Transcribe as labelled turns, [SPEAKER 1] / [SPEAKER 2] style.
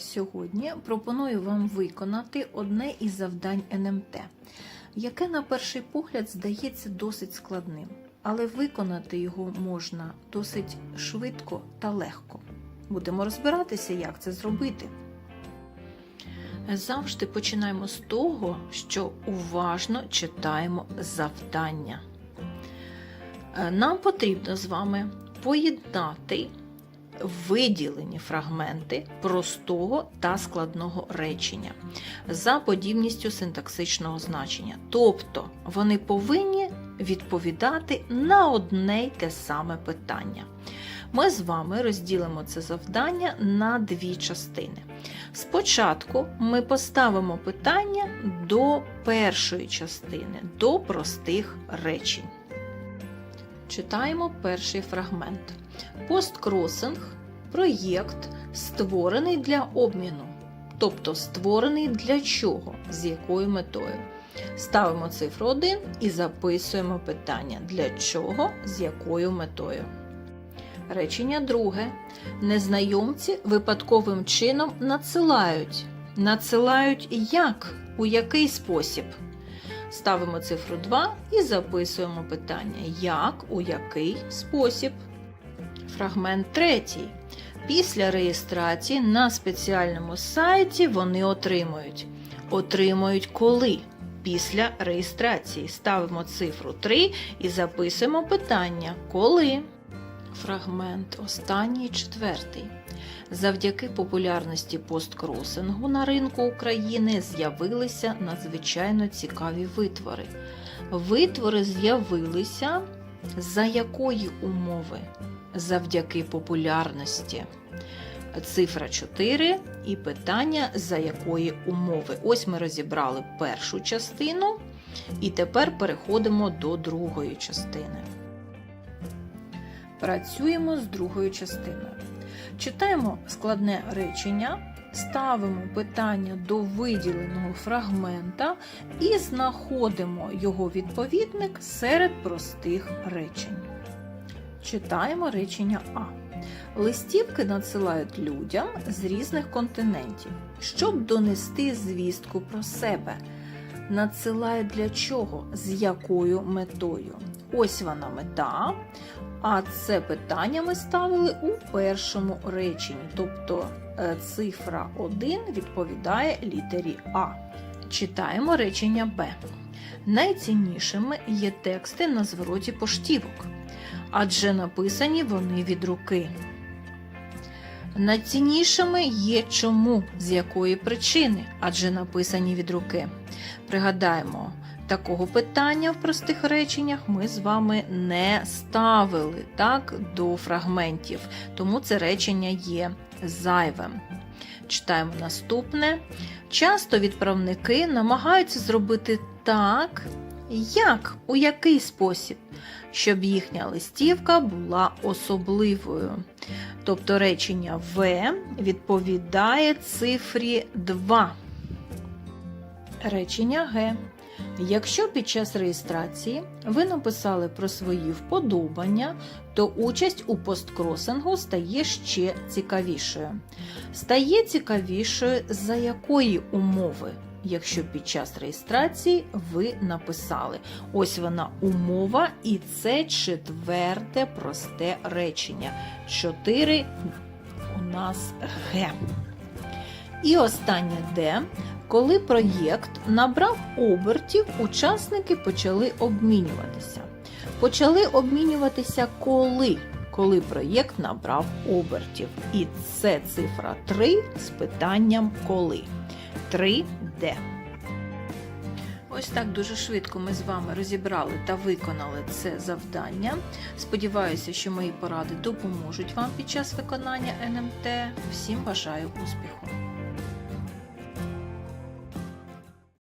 [SPEAKER 1] Сьогодні пропоную вам виконати одне із завдань НМТ, яке на перший погляд здається досить складним, але виконати його можна досить швидко та легко. Будемо розбиратися, як це зробити. Завжди починаємо з того, що уважно читаємо завдання. Е, Нам потрібно з вами поєднати виділені фрагменти простого та складного речення за подібністю синтаксичного значення. Тобто вони повинні відповідати на одне й те саме питання. Ми з вами розділимо це завдання на дві частини. Спочатку ми поставимо питання до першої частини, до простих речень. Читаємо перший фрагмент. Посткросинг проєкт створений для обміну. Тобто створений для чого, з якою метою. Ставимо цифру 1 і записуємо питання для чого, з якою метою. Речення друге. Незнайомці випадковим чином надсилають. Надсилають як? У який спосіб? Ставимо цифру 2 і записуємо питання як, у який спосіб. Фрагмент третій. Після реєстрації на спеціальному сайті вони отримують. Отримують коли? Після реєстрації. Ставимо цифру 3 і записуємо питання коли. Фрагмент останній четвертий. Завдяки популярності посткросингу на ринку України з'явилися надзвичайно цікаві витвори. Витвори з'явилися за якої умови? Завдяки популярності. Цифра 4 і питання за якої умови. Ось ми розібрали першу частину, і тепер переходимо до другої частини. Працюємо з другою частиною. Читаємо складне речення, ставимо питання до виділеного фрагмента і знаходимо його відповідник серед простих речень. Читаємо речення А. Листівки надсилають людям з різних континентів, щоб донести звістку про себе. Надсилають для чого? З якою метою? Ось вона мета. А це питання ми ставили у першому реченні, тобто е, цифра 1 відповідає літері А. Читаємо речення Б. Найціннішими є тексти на звороті поштівок, адже написані вони від руки. Найціннішими є чому, з якої причини, адже написані від руки. Пригадаємо, такого питання в простих реченнях ми з вами не ставили так, до фрагментів, тому це речення є зайвим. Читаємо наступне. Часто відправники намагаються зробити так, як, у який спосіб, щоб їхня листівка була особливою. Тобто речення В відповідає цифрі 2. Речення Г. Якщо під час реєстрації ви написали про свої вподобання, то участь у посткросингу стає ще цікавішою. Стає цікавішою за якої умови? Якщо під час реєстрації ви написали. Ось вона умова, і це четверте просте речення. 4 у нас Г. І останнє Д. Коли проєкт набрав обертів, учасники почали обмінюватися. Почали обмінюватися коли? Коли проєкт набрав обертів. І це цифра 3 з питанням коли. 3D. Ось так дуже швидко ми з вами розібрали та виконали це завдання. Сподіваюся, що мої поради допоможуть вам під час виконання НМТ. Всім бажаю успіху!